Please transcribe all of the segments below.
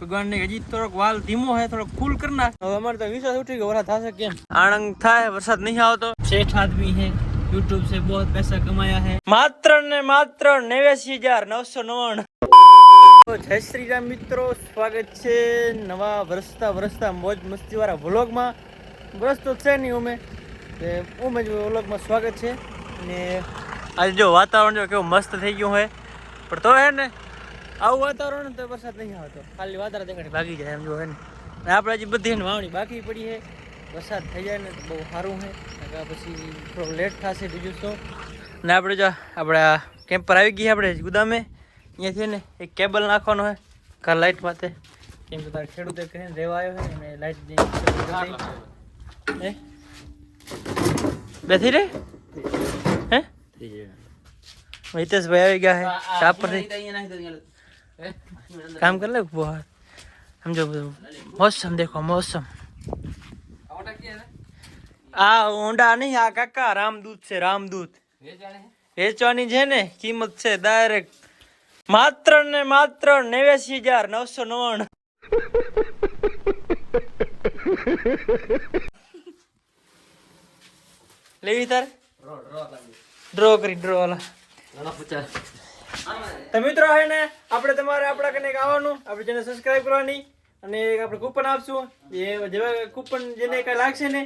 ભગવાન હજી થોડોક વાલ ધીમો હે થોડોક ફૂલ કર હવે અમારે તો વિશ્વાસ ઉઠી ગયો વરસાદ થશે કેમ? આણંદ થાય વરસાદ નહીં આવતો. શેઠ આદમી હે યુટ્યુબ સે બહુત પૈસા કમાયા હે માત્ર ને માત્ર નેવ્યાસી હજાર નવસો નવ્વાણું. જય શ્રી મિત્રો સ્વાગત છે નવા વરસતા વરસતા મોજ મસ્તી વાળા વ્લોગમાં. વરસ તો છે નહીં ઉમે ઉમે જ વ્લોગમાં સ્વાગત છે. ને આજે જો વાતાવરણ જો કેવું મસ્ત થઈ ગયું હોય પણ તો હે ને આવું વાતાવરણ તો વરસાદ નહીં આવતો. ખાલી વાદળા દેખાડી ભાગી જાય એમ જો હે ને. આપણે હજી બધી વાવણી બાકી પડી છે. વરસાદ થઈ જાય ને તો બહુ સારું છે. પછી થોડું લેટ થશે બીજું તો. ને આપણે જો આપણે કેમ્પર કેમ્પ પર આવી ગયા આપણે ગુદામે. અહીંયાથી ને એક કેબલ નાખવાનો હોય ઘર લાઇટ માટે. કેમ કે તારે ખેડૂતે કરીને રહેવા આવ્યો હોય અને લાઇટ હે બેથી રે? હે? હિતેશભાઈ આવી ગયા હે શાપ પરથી કામ कर ले बहार समझो मौसम देखो मौसम આ ઊંડા નહીં આ કાકા રામદૂત છે રામદૂત વેચવાની છે ને કિંમત છે ડાયરેક્ટ માત્ર ને માત્ર નેવ્યાસી હજાર નવસો નવ્વાણું લેવી તારે ડ્રો કરી ડ્રો વાલા તો મિત્રો હે ને આપણે તમારે આપણા કને આવવાનું. આપણે જેને સબસ્ક્રાઇબ કરવાની અને આપણે કૂપન આપશું. એ જેવા કૂપન જેને કઈ લાગશે ને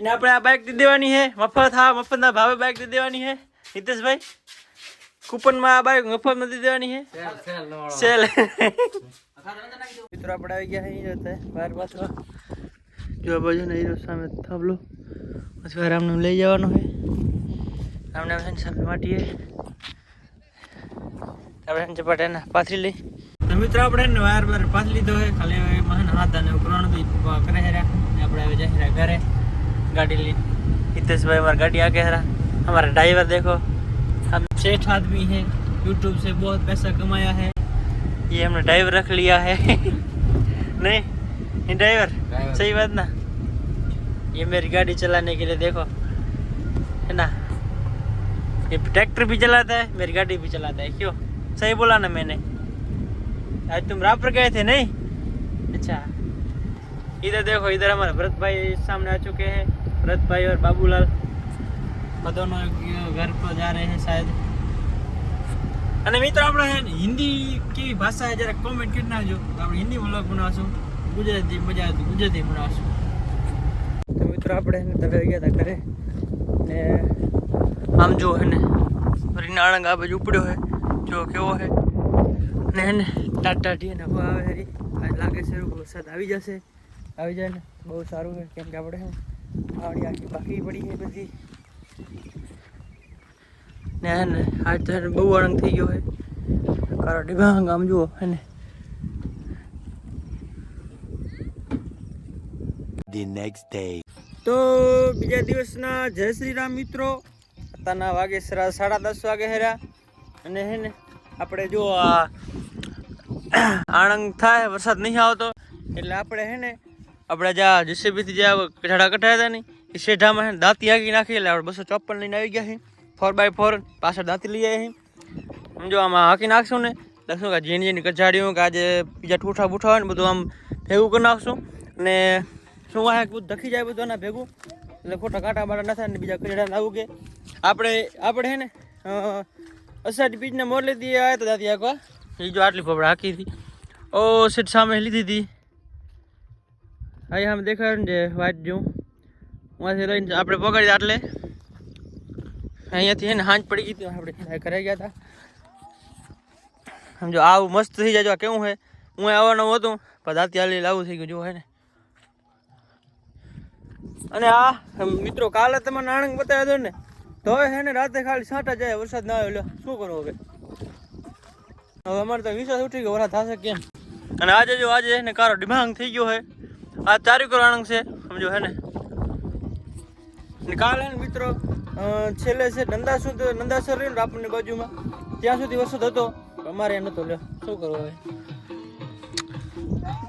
એને આપણે આ બાઇક દી દેવાની છે. મફત હા મફતના ભાવે બાઇક દી દેવાની છે. હિતેશભાઈ કૂપનમાં આ બાઇક મફત દી દેવાની છે. સેલ મિત્રો આપણે આવી ગયા અહીં જતા બહાર પાછો. જો બાજુ ને હીરો સામે થાંભલો. પછી રામને લઈ જવાનો છે. રામને છે ને સામે માટીએ. આપણે ચપાટા ને પાથરી લઈ તો મિત્રો આપણે ને વાર વાર પાથરી લીધો હોય ખાલી હવે મહાન હાથ અને ઉકરાણું તો પપ્પા કરે હેરા ને આપણે હવે જઈ રહ્યા ઘરે ગાડી લઈ हितेश भाई हमारी गाड़ी आगे हरा हमारा ड्राइवर देखो हम सेठ आदमी है यूट्यूब से बहुत पैसा कमाया है ये हमने ड्राइवर रख लिया है नहीं ये ड्राइवर सही बात ना ये मेरी गाड़ी चलाने के लिए देखो है ना ये ट्रैक्टर भी चलाता है मेरी गाड़ी भी चलाता है क्यों सही बोला ना मैंने आज तुम रामपुर गए थे नहीं अच्छा इधर देखो इधर हमारे भरत भाई सामने आ चुके हैं भरत भाई और बाबूलाल वो दोनों घर पर जा रहे हैं शायद અને મિત્રો આપણે હે ને હિન્દી કેવી ભાષા છે જરા કોમેન્ટ કરી નાખજો આપણે હિન્દી વ્લોગ બનાવશું ગુજરાતી મજા આવતી ગુજરાતી બનાવશું તો મિત્રો આપણે એને તવે ગયા હતા ઘરે ને આમ જો હે ને આણંદ આ બાજુ ઉપડ્યો હે જો કેવો હે. ને હે ને ટાટા ટી ને હવા આવે હરી લાગે છે વરસાદ આવી જશે. આવી જાય ને બહુ સારું છે કેમ કે આપણે આવડી આખી બાકી પડી છે બધી. ને હે ને આજ તો બહુ આણંદ થઈ ગયો હે. કારો ડિભાંગ આમ જુઓ હે ને. The next day. તો બીજા દિવસના જય શ્રી રામ મિત્રો. અત્યારના વાગે સાડા દસ વાગે હેર્યા અને હે ને, આપણે જો આ આણંદ થાય, વરસાદ નહીં આવતો. એટલે આપણે હે ને, આપણે જ્યાં જીસીબીથી જ્યાં ઝાડા કઢાયા હતા ને, એ શેઢામાં દાંતી આગી નાખી, એટલે આપણે બસો ચોપન લઈને આવી ગયા છે ફોર બાય ફોર પાછળ દાંતી લઈ આવ્યા સમજો આમાં હાંકી નાખશું ને એટલે શું કે જેની જેની કચાડીઓ કે આજે બીજા ઠૂઠા બૂઠા હોય ને, બધું આમ ભેગું કરી નાખશું. અને શું વાહ બધું ધખી જાય બધું ભેગું? એટલે ખોટા કાંટા બાટા ના થાય ને બીજા કચડા આવું કે. આપણે આપણે હે ને અષાઢી બીજને મોરલી લીધી આવ્યા હતા દાદી આખવા એ જો આટલી ફોબડા હાકી હતી. ઓ સીટ સામે લીધી હતી. અહીં આમ દેખાય ને જે જો જેવું ઉમાંથી લઈને આપણે પકડી આટલે. અહીંયાથી હે ને હાંજ પડી ગઈ હતી, આપણે કરાઈ ગયા હતા સમજો આવું મસ્ત થઈ જાય, જો કેવું હે. હું આવવાનું હતું, પણ દાંતી હાલી લાવું થઈ ગયું, જો હે ને. અને આ મિત્રો, કાલે તમે નાણંદ બતાવ્યો હતો ને, તો હવે હે ને રાતે ખાલી છાંટા જાય, વરસાદ ના આવ્યો શું કરવું હવે? હવે અમારે તો વિશ્વાસ ઉઠી ગયો, વરસાદ થશે કેમ? અને આજે જો, આજે ને કારો ડિમાંગ થઈ ગયો હે. આ તારીખો આણંદ છે, સમજો હે ને? કાલે મિત્રો છેલ્લે છે નંદાસુર નંદાસર રહ્યું ને રાપરની બાજુમાં. ત્યાં સુધી વરસાદ હતો અમારે એ નતો લ્યો. શું કરવું હવે?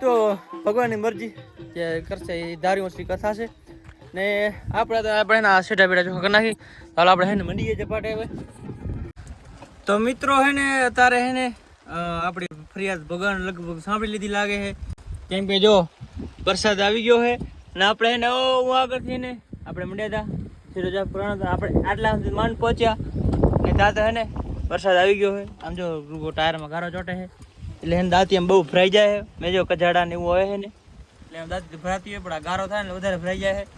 તો ભગવાનની મરજી, જે કરશે એ ધાર્યું કથા થશે ને આપણે તો આપણે ના સેટા બેટા ચોખ્ખા નાખી. ચાલો આપણે હે ને મંડીએ જપાટે હવે. તો મિત્રો હે ને અત્યારે હે ને આપણી ફરિયાદ ભગવાન લગભગ સાંભળી લીધી લાગે છે. કેમ કે જો વરસાદ આવી ગયો છે ને આપણે હે ને ઓ, હું આગળથી ને આપણે મંડ્યા હતા સિરોજા પુરાણા આપણે આટલા સુધી માંડ પહોંચ્યા. ને ત્યાં હે ને વરસાદ આવી ગયો છે. આમ જો રૂગો ટાયરમાં ગારો ચોટે છે. એટલે એને દાંતી આમ બહુ ભરાઈ જાય છે. મેં જો કજાડા ને એવું હોય છે ને એટલે આમ દાંતી ભરાતી હોય, પણ આ ગારો થાય ને વધારે ભરાઈ જાય છે.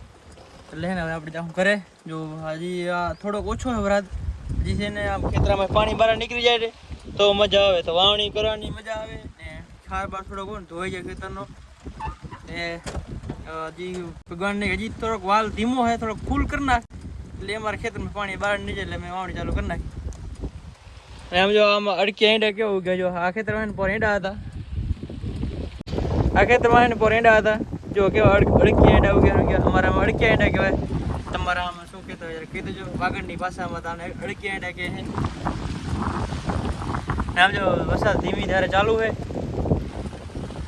એટલે ને હવે આપણે જાઉં કરે જો હજી આ થોડોક ઓછો છે વરાદ હજી છે ને આમ ખેતરામાં પાણી બહાર નીકળી જાય તો મજા આવે, તો વાવણી કરવાની મજા આવે. ને ખાર બાર થોડોક હોય ને ધોઈ જાય ખેતરનો. ને હજી ભગવાનને હજી થોડોક વાલ ધીમો છે, થોડોક ફૂલ કરી નાખ. એટલે અમારા ખેતરમાં પાણી બહાર નહીં જાય એટલે મેં વાવણી ચાલુ કરી નાખી. એમ જો આમાં અડકી ઈંડા કેવું કે જો. આ ખેતરમાં પોર ઈંડા હતા. આ ખેતરમાં પોર ઈંડા હતા. જો કેવા અડ- અડકી ઈંડા ઉગ્યા કે અમારામાં અડકી ઈંડા કહેવાય. તમારા આમાં શું કહેતો હોય કીધું જો વાગડની ભાષામાં તને અડકી ઈંડા કહે છે. આમ જો વરસાદ ધીમી ધારે ચાલુ છે.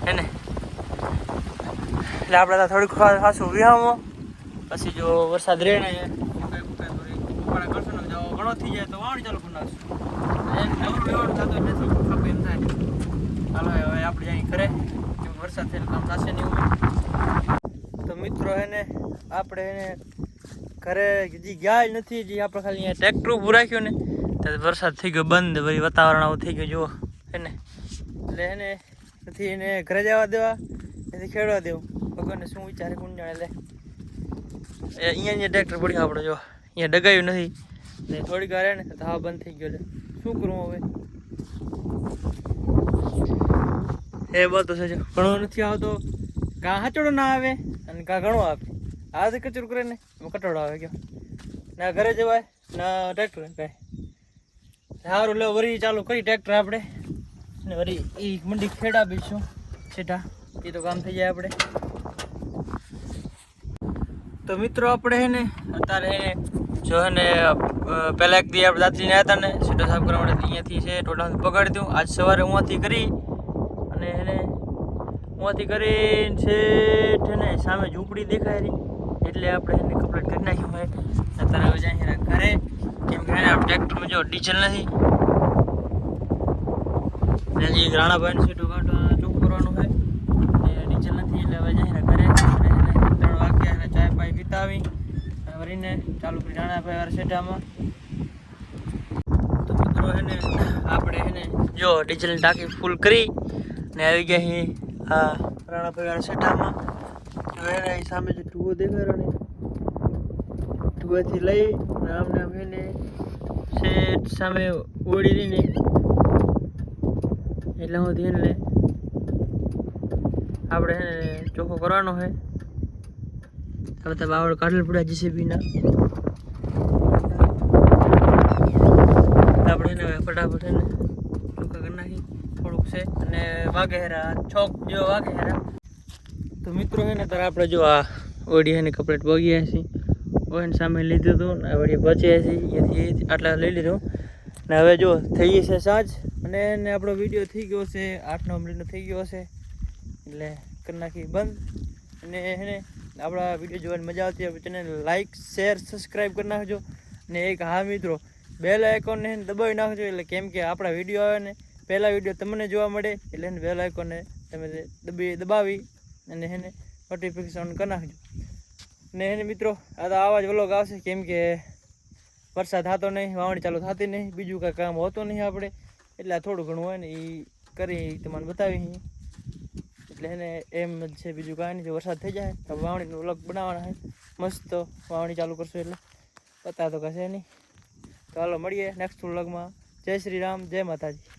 હે ને? એટલે આપણે થોડીક ખાસું વિહામો. પછી જો વરસાદ રહે ને ઉપાડા કરશું ને જો ઘણો થઈ જાય તો વાવણી ચાલુ કરી નાખશું. એને નવરું લેવાનું થતું નથી ખબર એમ થાય. હાલો આપણે અહીં ઘરે, જો વરસાદ થયેલ કામ થશે નહીં તો મિત્રો એને આપણે એને ઘરે હજી ગયા જ નથી આપણે ખાલી અહીંયા ટ્રેક્ટર ઊભું રાખ્યું ને વરસાદ થઈ ગયો બંધ, વળી વાતાવરણ આવું થઈ ગયું, જુઓ એને એટલે એને નથી એને ઘરે જવા દેવા, નથી ખેડવા દેવું. ભગવાનને શું વિચારે, કોણ જાણે, લે. અહીંયા અહીંયા ટ્રેક્ટર પડ્યું આપણે જો અહીંયા ડગાયું નથી. ને થોડીક વાર ને, તો હા બંધ થઈ ગયો એટલે શું કરવું હવે? એ બધું છે ઘણો નથી આવતો. કાં હાચડો ના આવે અને કાં ઘણો આવે. આ તો કચરું કરે ને? કટોડો આવે ગયો. ના, ઘરે જવાય. ના ટ્રેક્ટર કાંઈ. સારું લે વરી ચાલુ કરી ટ્રેક્ટર આપણે. ને વરી એ મંડી ખેડા બીજું છેટા. એ તો કામ થઈ જાય આપણે. તો મિત્રો, આપણે હે ને, અત્યારે જો ને પહેલા એક દી આપણે દાંતરીને આવ્યા હતા ને સીટો સાફ કરવા માટે અહીંયાથી છે ટોટલ પકડી દઉં આજ સવારે હુંથી કરી, અને એને હુંથી કરીને છેઠ ને સામે ઝૂંપડી દેખાય રહી એટલે આપણે એને કમ્પ્લીટ કરી નાખ્યું હોય. અત્યારે હવે જાય ઘરે. કેમ કે એને ટ્રેક્ટરમાં જો ડીઝલ નથી. રાણાભાઈને સીટું કાઢવા ચોખ્ખું કરવાનું હોય ને ડીઝલ નથી એટલે હવે જાય એના ઘરે અને એને ત્રણ વાગ્યા એને ચાય પાઈ પીતા આવી અને વળીને ચાલુ કરી સેટામાં તો મિત્રો એને આપણે એને જો ડીઝલ ટાંકી ફૂલ કરી ને આવી ગયા અહીં આ રાણાભાઈ પરિવાર સેટામાં જો એને અહીં સામે જે ટુવો દેખાડ્યો ને ટુવાથી લઈ નામ આમ એને સેટ સામે ઓળી રહીને એટલે હું ધીન લે આપણે હે ને ચોખ્ખો કરવાનો છે હવે તો બાવળ કાઢેલ પડ્યા જીસીબીના હવે ફટાફટ ચોખ્ખા કરી નાખી. થોડુંક છે. અને વાઘેરા, છોક જેવો વાઘેરા. તો મિત્રો છે ને, તારે આપણે જો આ ઓડિયાની કપલેટ પગ્યા છીએ ઓહન સામે લીધું હતું ને વળી બચ્યા છીએ એથી આટલા લઈ લીધું. ને હવે જો થઈ છે સાંજ. અને એને આપણો વીડિયો થઈ ગયો છે આઠ નવ મિનિટનો થઈ ગયો છે. એટલે કરી નાખી બંધ. અને એને આપણા વીડિયો જોવાની મજા આવતી હોય ચેનલ લાઈક, શેર, સબસ્ક્રાઈબ કરી નાખજો. ને એક હા મિત્રો બેલ આઇકોનને દબાવી નાખજો, એટલે કેમ કે આપણા વીડિયો આવે ને, પહેલા વીડિયો તમને જોવા મળે, એટલે એને બેલ આઇકોનને તમે દબી, દબાવી અને એને નોટિફિકેશન કરી નાખજો. ને એને મિત્રો, આ તો આવા જ વ્લોગ આવશે, કેમ કે વરસાદ થતો નહીં, વાવણી ચાલુ થતી નહીં, બીજું કાંઈ કામ હોતું નહીં આપણે, એટલે આ થોડું ઘણું હોય ને એ કરી તમને બતાવી એટલે એને એમ જ છે, બીજું કાંઈ નહીં, જો વરસાદ થઈ જાય, તો વાવણીનો વ્લોગ બનાવવાના છે. મસ્ત વાવણી ચાલુ કરશું એટલે, પતા તો કશે નહીં. હાલો મળીએ નેક્સ્ટ વ્લોગમાં જય શ્રી રામ જય માતાજી.